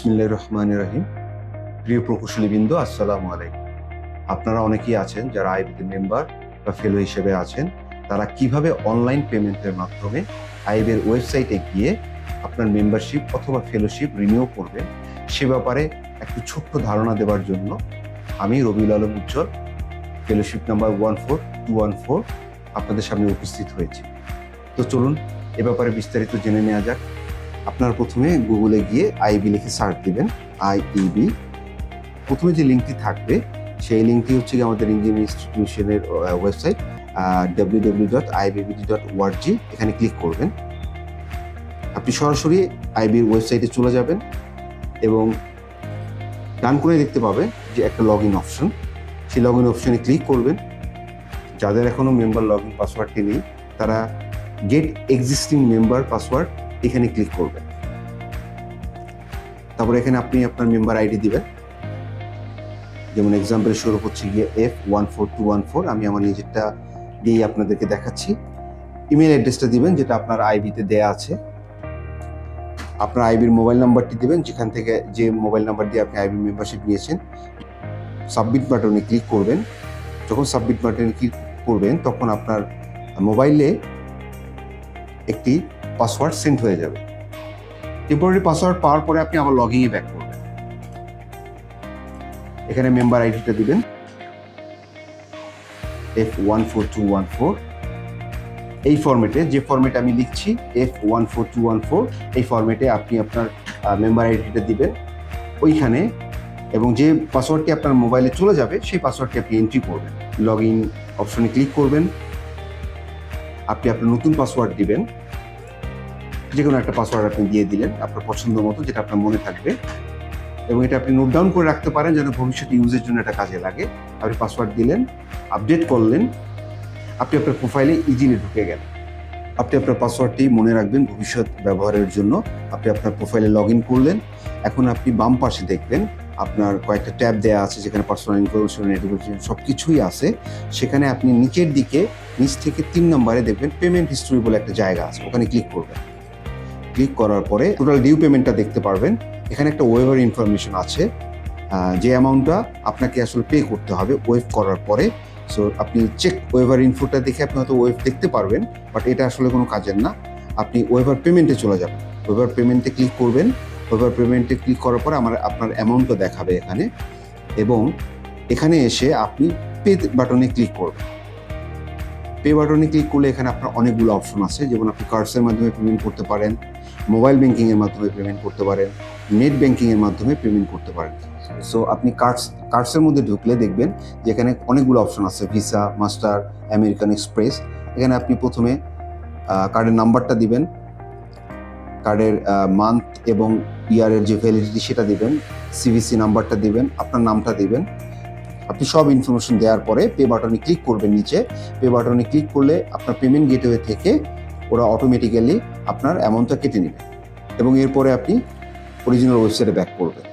বিসমিল্লাহ রহমান রহিম। প্রিয় প্রকৌশলীবৃন্দ, আসসালামু আলাইকুম। আপনারা অনেকেই আছেন যারা আইবিতে মেম্বার বা ফেলো হিসেবে আছেন। তারা কীভাবে অনলাইন পেমেন্টের মাধ্যমে আইবের ওয়েবসাইটে গিয়ে আপনার মেম্বারশিপ অথবা ফেলোশিপ রিনিউ করবেন, সে ব্যাপারে একটু ছোট্ট ধারণা দেওয়ার জন্য আমি Rabiul Alam Ujjwal, fellowship number one four two one four আপনাদের সামনে উপস্থিত হয়েছি। তো চলুন এ ব্যাপারে বিস্তারিত জেনে নেওয়া যাক। আপনার প্রথমে গুগলে গিয়ে আইবি লিখে সার্চ দিবেন আইইবি প্রথমে যে লিঙ্কটি থাকবে, সেই লিঙ্কটি হচ্ছে গিয়ে আমাদের engineering ইনস্টিটিউশনের website W W dot IBBD dot org এখানে ক্লিক করবেন। আপনি সরাসরি আইবির ওয়েবসাইটে চলে যাবেন এবং ডান করে দেখতে পাবেন যে একটা লগ ইন অপশন সেই লগ ইন অপশনে ক্লিক করবেন। যাদের এখনও মেম্বার লগ ইন পাসওয়ার্ডটি নেই, তারা গেট এক্সিস্টিং মেম্বার পাসওয়ার্ড এখানে ক্লিক করবেন। তারপর এখানে আপনি আপনার মেম্বার আইডি দিবেন। যেমন এক্সাম্পল শুরু হচ্ছে গিয়ে F one four two one four আমি আমার নিজেরটা দিয়েই আপনাদেরকে দেখাচ্ছি। ইমেল অ্যাড্রেসটা দিবেন, যেটা আপনার আইবিতে দেয়া আছে। আপনার আইবির মোবাইল নাম্বারটি দিবেন, যেখান থেকে যে মোবাইল নাম্বার দিয়ে আপনি আইবি মেম্বারশিপ নিয়েছেন। সাবমিট বাটনে ক্লিক করবেন। যখন সাবমিট বাটনে ক্লিক করবেন, তখন আপনার মোবাইলে একটি পাসওয়ার্ড সেন্ড হয়ে যাবে। টেম্পোরারি পাসওয়ার্ড পাওয়ার পরে আপনি আবার লগইনে ব্যাক করবেন। এখানে মেম্বার আইডিটা দিবেন। F one four two one four এই ফরম্যাটে যে ফরম্যাটে আমি লিখছি F one four two one four এই ফরম্যাটে আপনি আপনার মেম্বার আইডিটা দিবেন। ওইখানে, এবং যে পাসওয়ার্ডটি আপনার মোবাইলে চলে যাবে, সেই পাসওয়ার্ডটি আপনি এন্ট্রি করবেন। লগ ইন অপশনে ক্লিক করবেন। আপনি আপনার নতুন পাসওয়ার্ড দিবেন। যে কোনো একটা পাসওয়ার্ড আপনি দিয়ে দিলেন আপনার পছন্দ মতো, যেটা আপনার মনে থাকবে। এবং এটা আপনি নোট ডাউন করে রাখতে পারেন যেন ভবিষ্যতে ইউজের জন্য এটা কাজে লাগে। আপনি পাসওয়ার্ড দিলেন আপডেট করলেন, আপনি আপনার প্রোফাইলে ইজিলি ঢুকে গেলেন। আপনি আপনার পাসওয়ার্ডটি মনে রাখবেন ভবিষ্যৎ ব্যবহারের জন্য। আপনি আপনার প্রোফাইলে লগ ইন করলেন। এখন আপনি বাম পাশে দেখবেন, আপনার কয়েকটা ট্যাব দেওয়া আছে যেখানে পার্সোনাল ইনফরমেশন এডুকেশন সব কিছুই আছে। সেখানে আপনি নিচের দিকে, নিচ থেকে তিন নম্বরে দেখবেন পেমেন্ট হিস্ট্রি বলে একটা জায়গা আছে। ওখানে ক্লিক করবেন। ক্লিক করার পরে টোটাল ডিউ পেমেন্টটা দেখতে পারবেন। এখানে একটা ওয়েভার ইনফরমেশন আছে। যে অ্যামাউন্টটা আপনাকে আসলে পে করতে হবে ওয়েভ করার পরে। সো আপনি চেক ওয়েভার ইনফোটা দেখে আপনি হয়তো ওয়েভ দেখতে পারবেন বাট এটা আসলে কোনো কাজের না। আপনি ওয়েভার পেমেন্টে চলে যাবেন। ওয়েভার পেমেন্টে ক্লিক করবেন। ওয়েভার পেমেন্টে ক্লিক করার পরে আমার, আপনার অ্যামাউন্টটা দেখাবে এখানে। এবং এখানে এসে আপনি পে বাটনে ক্লিক করবেন। পে বাটনে ক্লিক করলে এখানে আপনার অনেকগুলো অপশন আছে। যেমন আপনি কার্ডসের মাধ্যমে পেমেন্ট করতে পারেন। মোবাইল ব্যাংকিংয়ের মাধ্যমে পেমেন্ট করতে পারেন, নেট ব্যাংকিংয়ের মাধ্যমে পেমেন্ট করতে পারেন। সো আপনি কার্ডস, কার্ডসের মধ্যে ঢুকলে দেখবেন যে এখানে অনেকগুলো অপশন আছে ভিসা মাস্টার আমেরিকান এক্সপ্রেস এখানে আপনি প্রথমে কার্ডের নাম্বারটা দিবেন, কার্ডের মান্থ এবং ইয়ারের যে ভ্যালিডিটি সেটা দিবেন সিভিসি নাম্বারটা দিবেন, আপনার নামটা দিবেন। আপনি সব ইনফরমেশন দেওয়ার পরে পে বাটনে ক্লিক করবেন নিচে। পে বাটনে ক্লিক করলে আপনার পেমেন্ট গেটওয়ে থেকে ওরা অটোমেটিক্যালি আপনার অ্যামাউন্টটা কেটে নেবে এবং এরপরে আপনি অরিজিনাল ওয়েবসাইটে ব্যাক করবেন।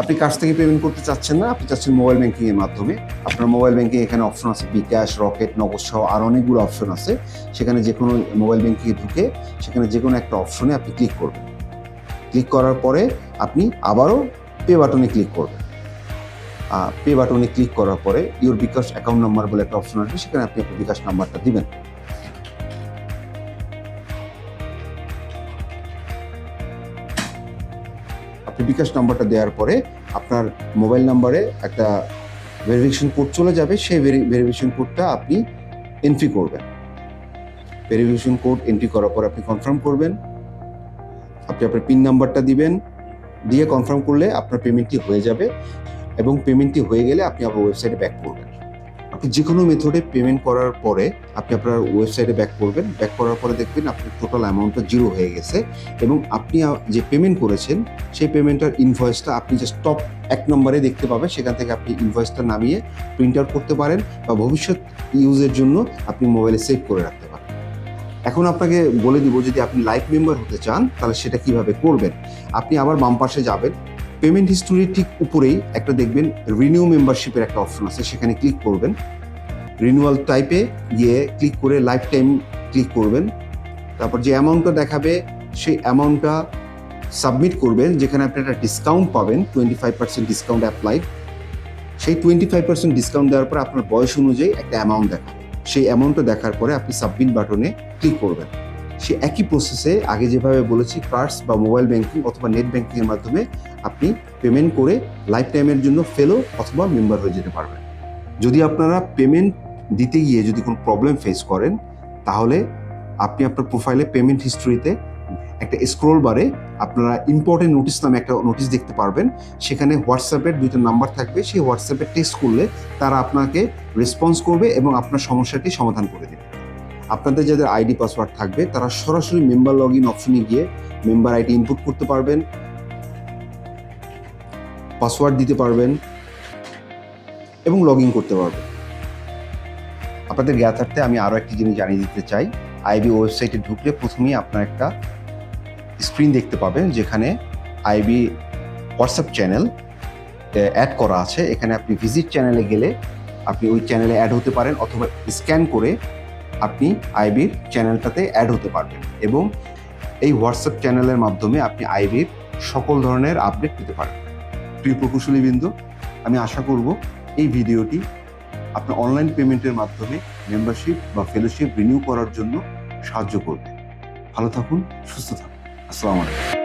আপনি কাছ থেকে পেমেন্ট করতে চাচ্ছেন না, আপনি চাচ্ছেন মোবাইল ব্যাংকিং এর মাধ্যমে। আপনার মোবাইল ব্যাংকিং এখানে অপশন আছে বিকাশ, রকেট, নগদ সহ আর অনেকগুলো অপশন আছে। সেখানে যে কোনো মোবাইল ব্যাংকিংয়ে ঢুকে সেখানে যে কোনো একটা অপশনে আপনি ক্লিক করবেন। ক্লিক করার পরে আপনি আবারও পে বাটনে ক্লিক করবেন। পে বাটনে ক্লিক করার পরে ইউর বিকাশ অ্যাকাউন্ট নাম্বার বলে একটা অপশন আসবে, সেখানে আপনি আপনার বিকাশ নাম্বারটা দিবেন। আপনি বিকাশ নাম্বারটা দেওয়ার পরে আপনার মোবাইল নাম্বারে একটা ভেরিফিকেশন কোড চলে যাবে। সেই ভেরিফিকেশন কোডটা আপনি এন্ট্রি করবেন। ভেরিফিকেশন কোড এন্ট্রি করার পর আপনি কনফার্ম করবেন। আপনি আপনার পিন নাম্বারটা দিবেন। দিয়ে কনফার্ম করলে আপনার পেমেন্টটি হয়ে যাবে এবং পেমেন্টটি হয়ে গেলে আপনি আপনার ওয়েবসাইটে ব্যাক করবেন। যে কোনো মেথডে পেমেন্ট করার পরে আপনি আপনার ওয়েবসাইটে ব্যাক করবেন। ব্যাক করার পরে দেখবেন আপনার টোটাল অ্যামাউন্টটা জিরো হয়ে গেছে এবং আপনি যে পেমেন্ট করেছেন, সেই পেমেন্টের ইনভয়েসটা আপনি জাস্ট টপ এক নম্বরে দেখতে পাবেন। সেখান থেকে আপনি ইনভয়েসটা নামিয়ে প্রিন্ট আউট করতে পারেন বা ভবিষ্যৎ ইউজের জন্য আপনি মোবাইলে সেভ করে রাখতে পারেন। এখন আপনাকে বলে দিব, যদি আপনি লাইভ মেম্বার হতে চান, তাহলে সেটা কীভাবে করবেন? আপনি আবার বাম পাশে যাবেন। পেমেন্ট হিস্টোরির ঠিক উপরেই একটা দেখবেন রিনিউ মেম্বারশিপের একটা অপশন আছে, সেখানে ক্লিক করবেন। রিনিউয়াল টাইপে গিয়ে ক্লিক করে লাইফ টাইম ক্লিক করবেন। তারপর যে অ্যামাউন্টটা দেখাবে, সেই অ্যামাউন্টটা সাবমিট করবেন, যেখানে আপনি একটা ডিসকাউন্ট পাবেন twenty five percent discount apply সেই টোয়েন্টি ফাইভ পার্সেন্ট ডিসকাউন্ট দেওয়ার পর আপনার বয়স অনুযায়ী একটা অ্যামাউন্ট দেখাবে। সেই অ্যামাউন্টটা দেখার পরে আপনি সাবমিট বাটনে ক্লিক করবেন। সে একই প্রসেসে আগে যেভাবে বলেছি কার্ডস বা মোবাইল ব্যাংকিং অথবা নেট ব্যাংকিংয়ের মাধ্যমে আপনি পেমেন্ট করে লাইফ টাইমের জন্য ফেলো অথবা মেম্বার হয়ে যেতে পারবেন। যদি আপনারা পেমেন্ট দিতে গিয়ে যদি কোনো প্রবলেম ফেস করেন, তাহলে আপনি আপনার প্রোফাইলে পেমেন্ট হিস্ট্রিতে একটা স্ক্রোল বারে আপনারা ইম্পর্টেন্ট নোটিস নামে একটা নোটিস দেখতে পারবেন। সেখানে হোয়াটসঅ্যাপের দুইটা নাম্বার থাকবে, সেই হোয়াটসঅ্যাপে টেক্সট করলে তারা আপনাকে রেসপন্স করবে এবং আপনার সমস্যাটি সমাধান করে দেবে। আপনাদের যাদের আইডি, পাসওয়ার্ড থাকবে, তারা সরাসরি মেম্বার লগ ইন অপশনে গিয়ে মেম্বার আইডি ইনপুট করতে পারবেন পাসওয়ার্ড দিতে পারবেন, এবং লগ ইন করতে পারবেন। আপনাদের জ্ঞাতার্থে আমি আরও একটি জিনিস জানিয়ে দিতে চাই। আইবি ওয়েবসাইটে ঢুকলে প্রথমেই আপনার একটা স্ক্রিন দেখতে পাবেন, যেখানে আইবি হোয়াটসঅ্যাপ চ্যানেল অ্যাড করা আছে। এখানে আপনি ভিজিট চ্যানেলে গেলে আপনি ওই চ্যানেলে অ্যাড হতে পারেন, অথবা স্ক্যান করে আপনি আইবির চ্যানেলটাতে অ্যাড হতে পারবেন এবং এই হোয়াটসঅ্যাপ চ্যানেলের মাধ্যমে আপনি আইবির সকল ধরনের আপডেট পেতে পারেন। প্রিয় প্রকৌশলীবৃন্দ আমি আশা করব এই ভিডিওটি আপনার অনলাইন পেমেন্টের মাধ্যমে মেম্বারশিপ বা ফেলোশিপ রিনিউ করার জন্য সাহায্য করবে। ভালো থাকুন, সুস্থ থাকুন। আসসালামু আলাইকুম।